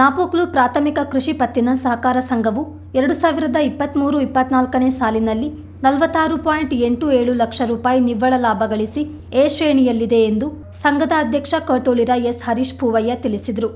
ನಾಪೋಕ್ಲು ಪ್ರಾಥಮಿಕ ಕೃಷಿ ಪತ್ತಿನ ಸಹಕಾರ ಸಂಘವು ಎರಡು ಸಾವಿರದ ಇಪ್ಪತ್ತ್ಮೂರು ಇಪ್ಪತ್ನಾಲ್ಕನೇ ಸಾಲಿನಲ್ಲಿ ನಲವತ್ತಾರು ಪಾಯಿಂಟ್ ಎಂಟು ಏಳು ಲಕ್ಷ ರೂಪಾಯಿ ನಿವ್ವಳ ಲಾಭ ಗಳಿಸಿ ಎ ಶ್ರೇಣಿಯಲ್ಲಿದೆ ಎಂದು ಸಂಘದ ಅಧ್ಯಕ್ಷ ಕಟೋಳಿರ ಎಸ್ ಹರೀಶ್ ಪೂವಯ್ಯ ತಿಳಿಸಿದರು.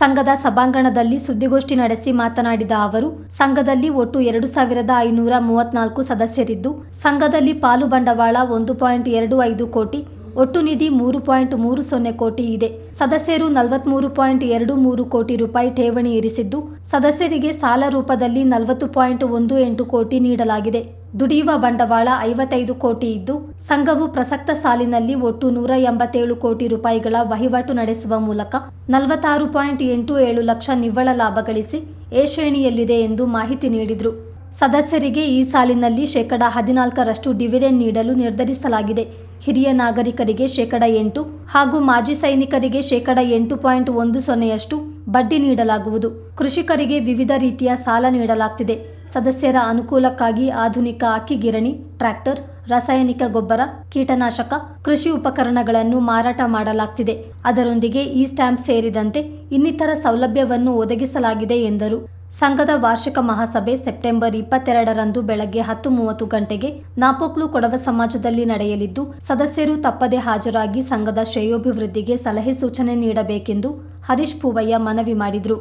ಸಂಘದ ಸಭಾಂಗಣದಲ್ಲಿ ಸುದ್ದಿಗೋಷ್ಠಿ ನಡೆಸಿ ಮಾತನಾಡಿದ ಅವರು, ಸಂಘದಲ್ಲಿ ಒಟ್ಟು ಎರಡು ಸಾವಿರದ ಐನೂರ ಮೂವತ್ನಾಲ್ಕು ಸದಸ್ಯರಿದ್ದು, ಸಂಘದಲ್ಲಿ ಪಾಲು ಬಂಡವಾಳ ಒಂದು ಪಾಯಿಂಟ್ ಎರಡು ಐದು ಕೋಟಿ ಒಟ್ಟು ನಿಧಿ ಮೂರು ಪಾಯಿಂಟ್ ಮೂರು ಸೊನ್ನೆ ಕೋಟಿ ಇದೆ. ಸದಸ್ಯರು ನಲವತ್ಮೂರು ಪಾಯಿಂಟ್ ಎರಡು ಮೂರು ಕೋಟಿ ರೂಪಾಯಿ ಠೇವಣಿ ಇರಿಸಿದ್ದು, ಸದಸ್ಯರಿಗೆ ಸಾಲ ರೂಪದಲ್ಲಿ ನಲವತ್ತು ಪಾಯಿಂಟ್ ಒಂದು ಎಂಟು ಕೋಟಿ ನೀಡಲಾಗಿದೆ. ದುಡಿಯುವ ಬಂಡವಾಳ ಐವತ್ತೈದು ಕೋಟಿ ಇದ್ದು, ಸಂಘವು ಪ್ರಸಕ್ತ ಸಾಲಿನಲ್ಲಿ ಒಟ್ಟು ನೂರ ಎಂಬತ್ತೇಳು ಕೋಟಿ ರೂಪಾಯಿಗಳ ವಹಿವಾಟು ನಡೆಸುವ ಮೂಲಕ ನಲವತ್ತಾರು ಪಾಯಿಂಟ್ ಎಂಟು ಏಳು ಲಕ್ಷ ನಿವ್ವಳ ಲಾಭ ಗಳಿಸಿ ಎ ಶ್ರೇಣಿಯಲ್ಲಿದೆ ಎಂದು ಮಾಹಿತಿ ನೀಡಿದರು. ಸದಸ್ಯರಿಗೆ ಈ ಸಾಲಿನಲ್ಲಿ ಶೇಕಡಾ ಹದಿನಾಲ್ಕರಷ್ಟು ಡಿವಿಡೆಂಡ್ ನೀಡಲು ನಿರ್ಧರಿಸಲಾಗಿದೆ. ಹಿರಿಯ ನಾಗರಿಕರಿಗೆ ಶೇಕಡ ಎಂಟು ಹಾಗೂ ಮಾಜಿ ಸೈನಿಕರಿಗೆ ಶೇಕಡ ಎಂಟು ಪಾಯಿಂಟ್ ಒಂದು ಸೊನ್ನೆಯಷ್ಟು ಬಡ್ಡಿ ನೀಡಲಾಗುವುದು. ಕೃಷಿಕರಿಗೆ ವಿವಿಧ ರೀತಿಯ ಸಾಲ ನೀಡಲಾಗ್ತಿದೆ. ಸದಸ್ಯರ ಅನುಕೂಲಕ್ಕಾಗಿ ಆಧುನಿಕ ಅಕ್ಕಿ ಗಿರಣಿ, ಟ್ರ್ಯಾಕ್ಟರ್, ರಾಸಾಯನಿಕ ಗೊಬ್ಬರ, ಕೀಟನಾಶಕ, ಕೃಷಿ ಉಪಕರಣಗಳನ್ನು ಮಾರಾಟ ಮಾಡಲಾಗ್ತಿದೆ. ಅದರೊಂದಿಗೆ ಈ ಸ್ಟ್ಯಾಂಪ್ ಸೇರಿದಂತೆ ಇನ್ನಿತರ ಸೌಲಭ್ಯವನ್ನು ಒದಗಿಸಲಾಗಿದೆ ಎಂದರು. ಸಂಘದ ವಾರ್ಷಿಕ ಮಹಾಸಭೆ ಸೆಪ್ಟೆಂಬರ್ ಇಪ್ಪತ್ತೆರಡರಂದು ಬೆಳಗ್ಗೆ ಹತ್ತು ಮೂವತ್ತು ಗಂಟೆಗೆ ನಾಪೋಕ್ಲು ಕೊಡವ ಸಮಾಜದಲ್ಲಿ ನಡೆಯಲಿದ್ದು, ಸದಸ್ಯರು ತಪ್ಪದೆ ಹಾಜರಾಗಿ ಸಂಘದ ಶ್ರೇಯೋಭಿವೃದ್ಧಿಗೆ ಸಲಹೆ ಸೂಚನೆ ನೀಡಬೇಕೆಂದು ಹರೀಶ್ ಪೂವಯ್ಯ ಮನವಿ ಮಾಡಿದರು.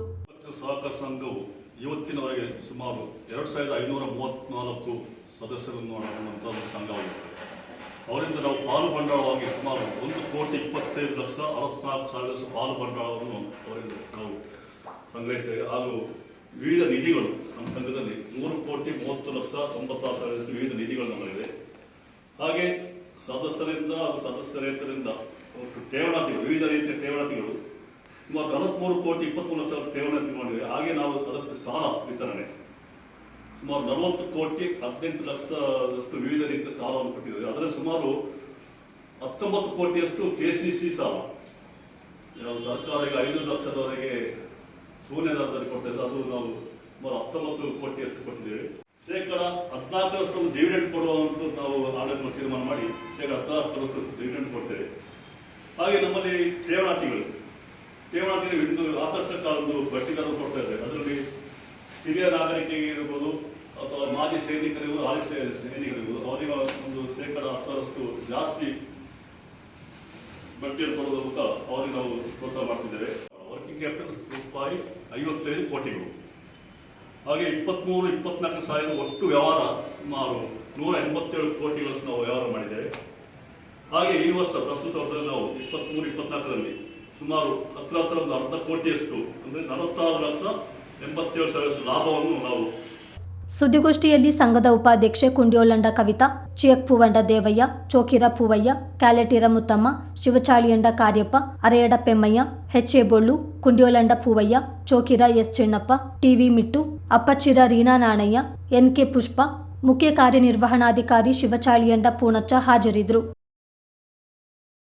ಸಹಕಾರ ಸಂಘವು ಇವತ್ತಿನವರೆಗೆ ಸುಮಾರು ಎರಡು ಸಾವಿರದ ಐನೂರ ಮೂವತ್ನಾಲ್ಕು ಸದಸ್ಯರನ್ನು ಒಳಗೊಂಡಂಥ ಸಂಘವಾಗಿರುತ್ತದೆ. ಅವರಿಂದ ನಾವು ಪಾಲು ಬಂಡವಾಳವಾಗಿ ಸುಮಾರು ಒಂದು ಕೋಟಿ ಇಪ್ಪತ್ತೈದು ಲಕ್ಷ ಅರವತ್ನಾಲ್ಕು ಸಾವಿರ ಪಾಲು ಬಂಡವಾಳವನ್ನು ಅವರಿಂದ ನಾವು ಸಂಗ್ರಹಿಸಿದ್ದೇವೆ. ಹಾಗೂ ವಿವಿಧ ನಿಧಿಗಳು ನಮ್ಮ ಸಂಘದಲ್ಲಿ ಮೂರು ಕೋಟಿ ಮೂವತ್ತು ಲಕ್ಷ ತೊಂಬತ್ತಾರು ಸಾವಿರ ವಿವಿಧ ನಿಧಿಗಳು ನಮ್ಮಲ್ಲಿದೆ. ಹಾಗೆ ಸದಸ್ಯರಿಂದ ಹಾಗೂ ಸದಸ್ಯರೇತರಿಂದ ಠೇವಣಾತಿಗಳು, ವಿವಿಧ ರೀತಿಯ ಠೇವಣಾತಿಗಳು ಸುಮಾರು ನಲವತ್ಮೂರು ಕೋಟಿ ಇಪ್ಪತ್ಮೂರು ಲಕ್ಷ ಠೇವಣಿ ಮಾಡಿದೆ ಹಾಗೆ ನಾವು ಅದಕ್ಕೆ ಸಾಲ ವಿತರಣೆ. ಸುಮಾರು ನಲವತ್ತು ಕೋಟಿ ಹದಿನೆಂಟು ಲಕ್ಷದಷ್ಟು ವಿವಿಧ ರೀತಿಯ ಸಾಲವನ್ನು ಕೊಟ್ಟಿದ್ದೇವೆ. ಅದರಲ್ಲಿ ಸುಮಾರು ಹತ್ತೊಂಬತ್ತು ಕೋಟಿಯಷ್ಟು ಕೆ ಸಿ ಸಿ ಸಾಲ. ಸರ್ಕಾರ ಈಗ ಐದು ಲಕ್ಷದವರೆಗೆ ಶೂನ್ಯ ದರದಲ್ಲಿ ಕೊಟ್ಟಿದೆ ಅದು ನಾವು ಸುಮಾರು ಹತ್ತೊಂಬತ್ತು ಕೋಟಿಯಷ್ಟು ಕೊಟ್ಟಿದ್ದೇವೆ. ಶೇಕಡ ಹದಿನಾಲ್ಕರಷ್ಟು ಡಿವಿಡೆಂಟ್ ಕೊಡುವಂತ ನಾವು ಆಡಳಿತ ತೀರ್ಮಾನ ಮಾಡಿ ಶೇಕಡ ಹದಿನಾಲ್ಕರಷ್ಟು ಡಿವಿಡೆಂಡ್ ಕೊಡ್ತೇವೆ. ಹಾಗೆ ನಮ್ಮಲ್ಲಿ ಠೇವಣಾತಿಗಳು ಠೇವಣಾತಿಗಳು ಇಂದು ಆಕರ್ಷಕ ಒಂದು ಬಡ್ಡಿ ಕೊಡ್ತಾ ಇದ್ದಾರೆ. ಅದರಲ್ಲಿ ಹಿರಿಯ ನಾಗರಿಕರಿಗೆ ಇರ್ಬೋದು, ಅಥವಾ ಮಾಜಿ ಸೈನಿಕರಿಗೂ ಹಾಲಿ ಸೈನಿಕರಿಗೂ ಅವರಿಗೆ ಒಂದು ಶೇಕಡ ಹತ್ತರಷ್ಟು ಜಾಸ್ತಿ ಬಡ್ಡಿಯನ್ನು ಕೊಡುವುದರ ಮೂಲಕ ಅವರಿಗೆ ನಾವು ಪ್ರೋತ್ಸಾಹ ಮಾಡ್ತಿದ್ದೇವೆ. ಕ್ಯಾಪಿಟಲ್ ರೂಪಾಯಿ ಐವತ್ತೈದು ಕೋಟಿಗಳು. ಹಾಗೆ ಇಪ್ಪತ್ಮೂರು, ಇಪ್ಪತ್ನಾಲ್ಕು ಸಾವಿರ ಒಟ್ಟು ವ್ಯವಹಾರ ಸುಮಾರು ನೂರ ಎಂಬತ್ತೇಳು ಕೋಟಿಗಳಷ್ಟು ನಾವು ವ್ಯವಹಾರ ಮಾಡಿದ್ದೇವೆ. ಹಾಗೆ ಈ ವರ್ಷ, ಪ್ರಸ್ತುತ ವರ್ಷದಲ್ಲಿ ನಾವು ಇಪ್ಪತ್ಮೂರು, ಇಪ್ಪತ್ನಾಲ್ಕರಲ್ಲಿ ಸುಮಾರು ಹತ್ರ ಹತ್ರ ಒಂದು ಅರ್ಧ ಕೋಟಿಯಷ್ಟು, ಅಂದರೆ ನಲವತ್ತಾರು ಲಕ್ಷ ಎಂಬತ್ತೇಳು ಸಾವಿರ ಲಾಭವನ್ನು ನಾವು ಸುದ್ದಿಗೋಷ್ಠಿಯಲ್ಲಿ ಸಂಘದ ಉಪಾಧ್ಯಕ್ಷೆ Kundyolanda Kavitha Chiyak Poovanda Devaiah, Chokira Poovaiah, Kyaletira Muthamma, Shivachaliyanda Kariappa, Areyada Pemmaiah A Bollu, Kundyolanda Poovaiah, Chokira S Chennappa TV Mittu, Appachira Reena Nanaiah, N K Pushpa, ಮುಖ್ಯ ಕಾರ್ಯನಿರ್ವಹಣಾಧಿಕಾರಿ ಶಿವಚಾಳಿಯಂಡ ಪೂಣಚ್ಚ ಹಾಜರಿದ್ದರು.